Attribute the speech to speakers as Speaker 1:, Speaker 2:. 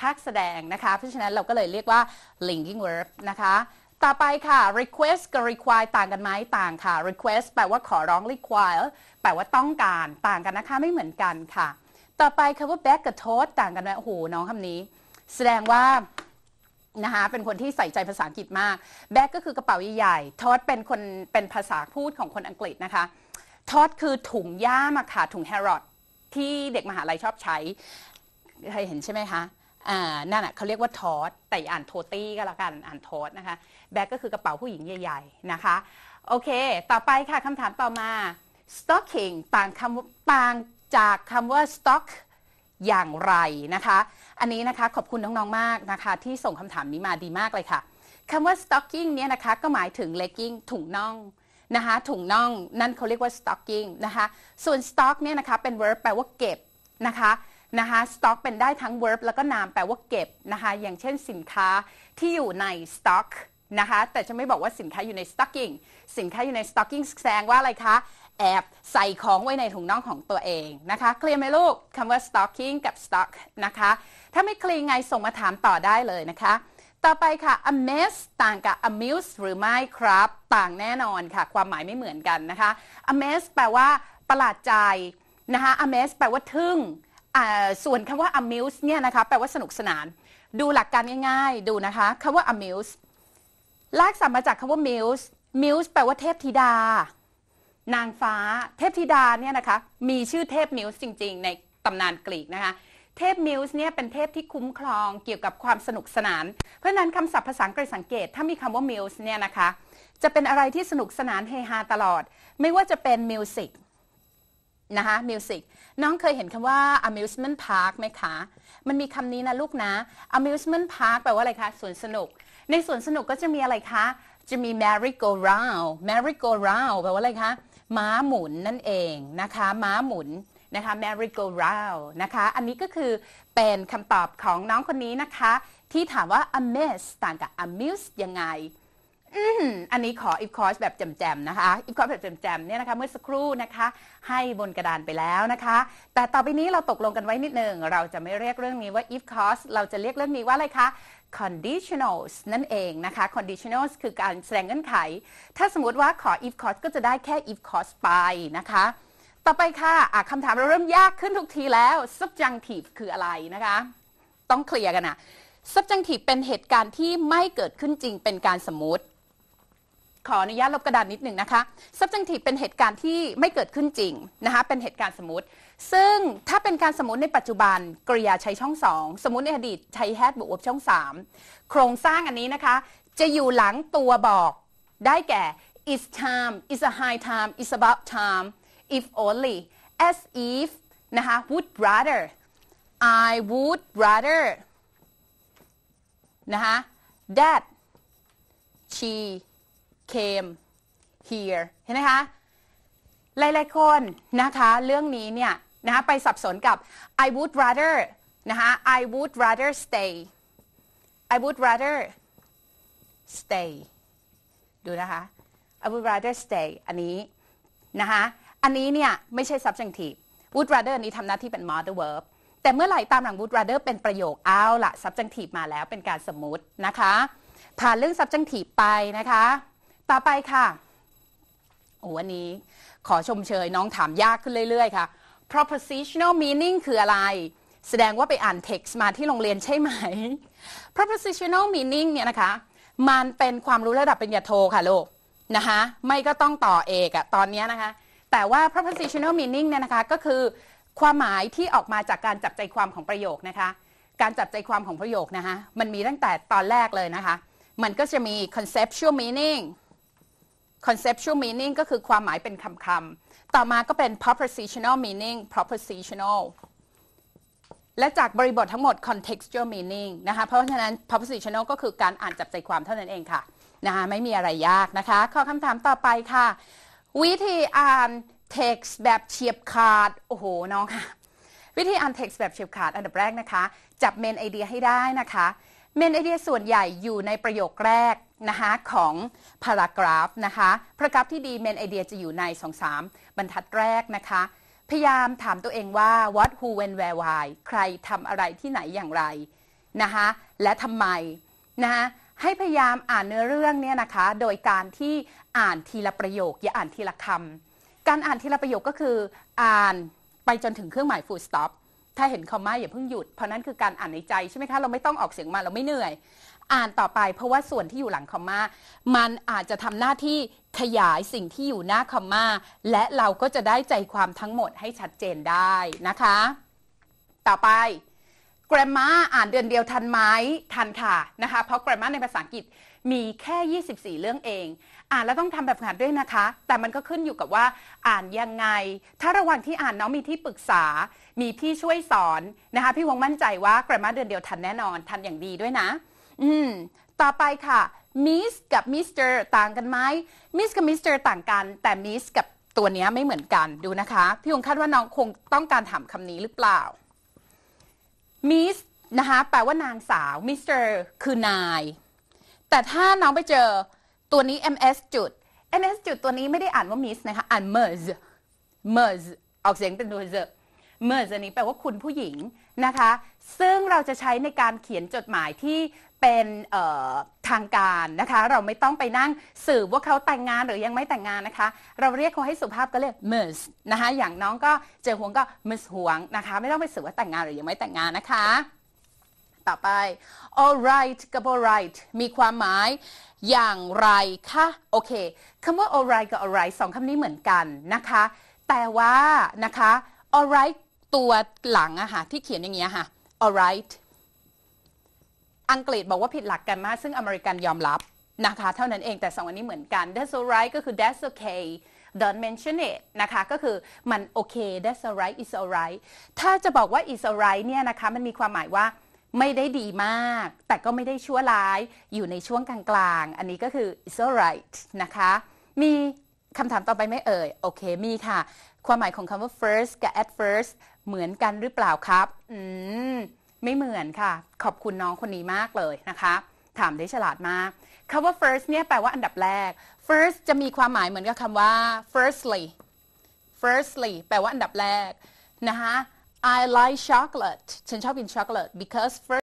Speaker 1: ภาคแสดงนะคะ เพราะฉะนั้นเราก็เลยเรียกว่า linking verb นะคะ ต่อไปค่ะ request กับ require ต่างกันไหมต่างค่ะ request แปลว่าขอร้อง require แปลว่าต้องการต่างกันนะคะไม่เหมือนกันค่ะ ต่อไปคำว่า bag กับ toast ต่างกันไหมโอ้โหน้องคำนี้ แสดงว่านะคะเป็นคนที่ใส่ใจภาษาอังกฤษมาก แบกก็คือกระเป๋าใหญ่ๆทอดเป็นคนเป็นภาษาพูดของคนอังกฤษนะคะทอดคือถุงย่ามอะค่ะถุงแฮร์รอดที่เด็กมหาลัยชอบใช้ เคยเห็นใช่ไหมคะ นั่นอะเขาเรียกว่าทอดแต่อ่านโทตี้ก็แล้วกันอ่านทอดนะคะแบกก็คือกระเป๋าผู้หญิงใหญ่ๆนะคะโอเค ต่อไปค่ะคำถามต่อมา stocking ต่างคำต่างจากคำว่า stock อย่างไรนะคะ อันนี้นะคะขอบคุณน้องๆมากนะคะ ที่ส่งคำถามนี้มาดีมากเลยค่ะคำว่า stocking เนี่ยนะคะก็หมายถึง legging ถุงน่องนะคะถุงน่องนั่นเขาเรียกว่า stocking นะคะ ส่วน stock เนี่ยนะคะเป็น verb แปลว่าเก็บนะคะ นะคะ stock เป็นได้ทั้ง verb แล้วก็นามแปลว่าเก็บนะคะอย่างเช่นสินค้าที่อยู่ใน stock นะคะแต่จะไม่บอกว่าสินค้าอยู่ใน stocking สินค้าอยู่ใน stocking แสดงว่าอะไรคะ แอบใส่ของไว้ในถุงน่องของตัวเองนะคะเคลียร์ไหมลูกคำว่า stocking กับ stock นะคะถ้าไม่เคลียร์ไงส่งมาถามต่อได้เลยนะคะ ต่อไปค่ะ amaze ต่างกับ amuse หรือไม่ครับ ต่างแน่นอนค่ะ ความหมายไม่เหมือนกันนะคะ amaze แปลว่าประหลาดใจนะคะ amaze แปลว่าทึ่ง ส่วนคำว่า amuse เนี่ยนะคะแปลว่าสนุกสนาน ดูหลักการง่ายๆ ดูนะคะคำว่า amuse ลากศัพท์มาจากคำว่า muse muse แปลว่าเทพธิดา นางฟ้า เทพธิดาเนี่ยนะคะมีชื่อเทพมิวส์จริง ๆ ในตำนานกรีกนะคะเทพมิวส์เนี่ยเป็นเทพที่คุ้มครองเกี่ยวกับความสนุกสนาน เพราะนั้นคำศัพท์ภาษาอังกฤษสังเกตถ้ามีคำว่ามิวส์เนี่ยนะคะจะเป็นอะไรที่สนุกสนานเฮฮาตลอด ไม่ว่าจะเป็นมิวสิก นะคะมิวสิกน้องเคยเห็นคำว่า amusement park ไหมคะ มันมีคำนี้นะลูกนะ amusement park แปลว่าอะไรคะสวนสนุก ในสวนสนุกก็จะมีอะไรคะ จะมี merry go round merry go round แปลว่าอะไรคะ ม้าหมุนนั่นเองนะคะ ม้าหมุนนะคะ merry go round นะคะ อันนี้ก็คือเป็นคำตอบของน้องคนนี้นะคะ ที่ถามว่า amaze ต่างกับ amuse ยังไง อันนี้ขอ if course แบบแจมๆนะคะ if course แบบแจมๆเนี่ยนะคะเมื่อสักครู่นะคะ ให้บนกระดานไปแล้วนะคะ แต่ต่อไปนี้เราตกลงกันไว้นิดนึงเราจะไม่เรียกเรื่องนี้ว่า if course เราจะเรียกเรื่องนี้ว่าอะไรคะ conditionals นั่นเองนะคะ conditionals คือการแสดงเงื่อนไข ถ้าสมมติว่าขอ if clause ก็จะได้แค่ if clause ไปนะคะ ต่อไปค่ะะคำถามเราเริ่มยากขึ้นทุกทีแล้ว subjunctive คืออะไรนะคะ ต้องเคลียร์กันนะ subjunctive เป็นเหตุการณ์ที่ไม่เกิดขึ้นจริงเป็นการสมมติ ขออนุญาตลบกระดานนิดหนึ่งนะคะ subjunctive เป็นเหตุการณ์ที่ไม่เกิดขึ้นจริงนะคะ เป็นเหตุการณ์สมมติ ซึ่งถ้าเป็นการสมมติในปัจจุบันกริยาใช้ช่องสองสมมติในอดีตใช้ had บวกช่องสามโครงสร้างอันนี้นะคะ จะอยู่หลังตัวบอกได้แก่ is time is a high time is about time if only as if นะคะ would rather I would rather นะคะ that she came here เห็นไหมคะ หลายๆคนนะคะ เรื่องนี้เนี่ยนะคะไปสับสนกับ I would rather นะคะ I would rather stay I would rather stay ดูนะคะ I would rather stay อันนี้นะคะอันนี้เนี่ยไม่ใช่ subjunctive would rather อันนี้ทำหน้าที่เป็น model verb แต่เมื่อไหร่ตามหลัง would rather เป็นประโยคเอาละ subjunctive มาแล้วเป็นการสมมุตินะคะ ผ่านเรื่อง subjunctive ไปนะคะ ต่อไปค่ะโอ้วันนี้ขอชมเชยน้องถามยากขึ้นเรื่อย ๆ ค่ะ propositional meaning คืออะไร แสดงว่าไปอ่าน text มาที่โรงเรียนใช่ไหม propositional meaning เนี่ยนะคะ มันเป็นความรู้ระดับปริญญาโทค่ะลูกนะคะไม่ก็ต้องต่อเอกอะตอนนี้นะคะ แต่ว่า propositional meaning เนี่ยนะคะก็คือความหมายที่ออกมาจากการจับใจความของประโยคนะคะ การจับใจความของประโยคนะคะมันมีตั้งแต่ตอนแรกเลยนะคะ มันก็จะมี conceptual meaning conceptual meaning ก็คือความหมายเป็นคำคำต่อมาก็เป็น propositional meaning propositional และจากบริบททั้งหมด contextual meaning นะคะ เพราะฉะนั้น propositional ก็คือการอ่านจับใจความเท่านั้นเองค่ะนะคะไม่มีอะไรยากนะคะ ข้อคำถามต่อไปค่ะ วิธีอ่าน text แบบเฉียบขาด โอ้โห น้องค่ะ วิธีอ่าน text แบบเฉียบขาด อันดับแรกนะคะ จับ main idea ให้ได้นะคะ เมนไอเดียส่วนใหญ่อยู่ในประโยคแรกนะคะของพารากราฟนะคะพารากราฟที่ดีเมนไอเดียจะอยู่ในสองสามบรรทัดแรกนะคะ พยายามถามตัวเองว่า what who when where why ใครทำอะไรที่ไหนอย่างไรนะคะและทำไมนะคะให้พยายามอ่านเนื้อเรื่องเนี่ยนะคะ โดยการที่อ่านทีละประโยค อย่าอ่านทีละคำการอ่านทีละประโยคก็คืออ่านไปจนถึงเครื่องหมาย full stop ถ้าเห็นคอมมาอย่าเพิ่งหยุด เพราะนั่นคือการอ่านในใจใช่ไหมคะ เราไม่ต้องออกเสียงมาเราไม่เหนื่อย อ่านต่อไปเพราะว่าส่วนที่อยู่หลังคอมมามันอาจจะทำหน้าที่ขยายสิ่งที่อยู่หน้าคอมมาและเราก็จะได้ใจความทั้งหมดให้ชัดเจนได้นะคะ ต่อไป grammar อ่านเดือนเดียวทันไหมทันค่ะนะคะ เพราะ grammar ในภาษาอังกฤษมีแค่ 24 เรื่องเอง อ่านแล้วต้องทำแบบฝึกหัดด้วยนะคะ แต่มันก็ขึ้นอยู่กับว่าอ่านยังไง ถ้าระหว่างที่อ่านน้องมีที่ปรึกษา มีพี่ช่วยสอนนะคะ พี่วงมั่นใจว่า grammar เดือนเดียวทันแน่นอนทันอย่างดีด้วยนะ อืม ต่อไปค่ะ miss กับ mister ต่างกันไหม miss กับ mister ต่างกัน แต่ miss กับตัวนี้ไม่เหมือนกันดูนะคะ พี่วงคาดว่าน้องคงต้องการถามคำนี้หรือเปล่า miss นะคะแปลว่านางสาว mister คือนาย แต่ถ้าน้องไปเจอ ตัวนี้ ms จุด ms จุดตัวนี้ไม่ได้อ่านว่า miss นะคะ อ่าน mers mers ออกเสียงเป็นตัว z mers อันนี้แปลว่าคุณผู้หญิงนะคะ ซึ่งเราจะใช้ในการเขียนจดหมายที่เป็นทางการนะคะ เราไม่ต้องไปนั่งสืบว่าเขาแต่งงานหรือยังไม่แต่งงานนะคะ เราเรียกเขาให้สุภาพก็เรียก mers นะคะ อย่างน้องก็เจอหวงก็ mers หวงนะคะ ไม่ต้องไปสืบว่าแต่งงานหรือยังไม่แต่งงานนะคะ ต่อไป alright กับ alright มีความหมายอย่างไรคะโอเคคำว่า alright กับ alright สองคำนี้เหมือนกันนะคะ แต่ว่านะคะ alright ตัวหลังอะค่ะที่เขียนอย่างเงี้ยค่ะ alright อังกฤษบอกว่าผิดหลักกันมาก ซึ่งอเมริกันยอมรับนะคะ เท่านั้นเองแต่สองอันนี้เหมือนกัน that's alright ก็คือ that's okay don't mention it นะคะ ก็คือมันโอเค that's alright it's alright ถ้าจะบอกว่า it's alright เนี่ยนะคะ มันมีความหมายว่า ไม่ได้ดีมาก แต่ก็ไม่ได้ชั่วร้ายอยู่ในช่วงกลางๆ อันนี้ก็คือ it's alright นะคะ มีคำถามต่อไปไหมเอ่ย โอเคมีค่ะ ความหมายของคำว่า first กับ at first เหมือนกันหรือเปล่าครับ อืม ไม่เหมือนค่ะ ขอบคุณน้องคนนี้มากเลยนะคะ ถามได้ฉลาดมากคำว่า first เนี่ยแปลว่าอันดับแรก first จะมีความหมายเหมือนกับคำว่า firstly firstly แปลว่าอันดับแรกนะคะ I like chocolate ฉันชอบกินช็อกโกแลต because first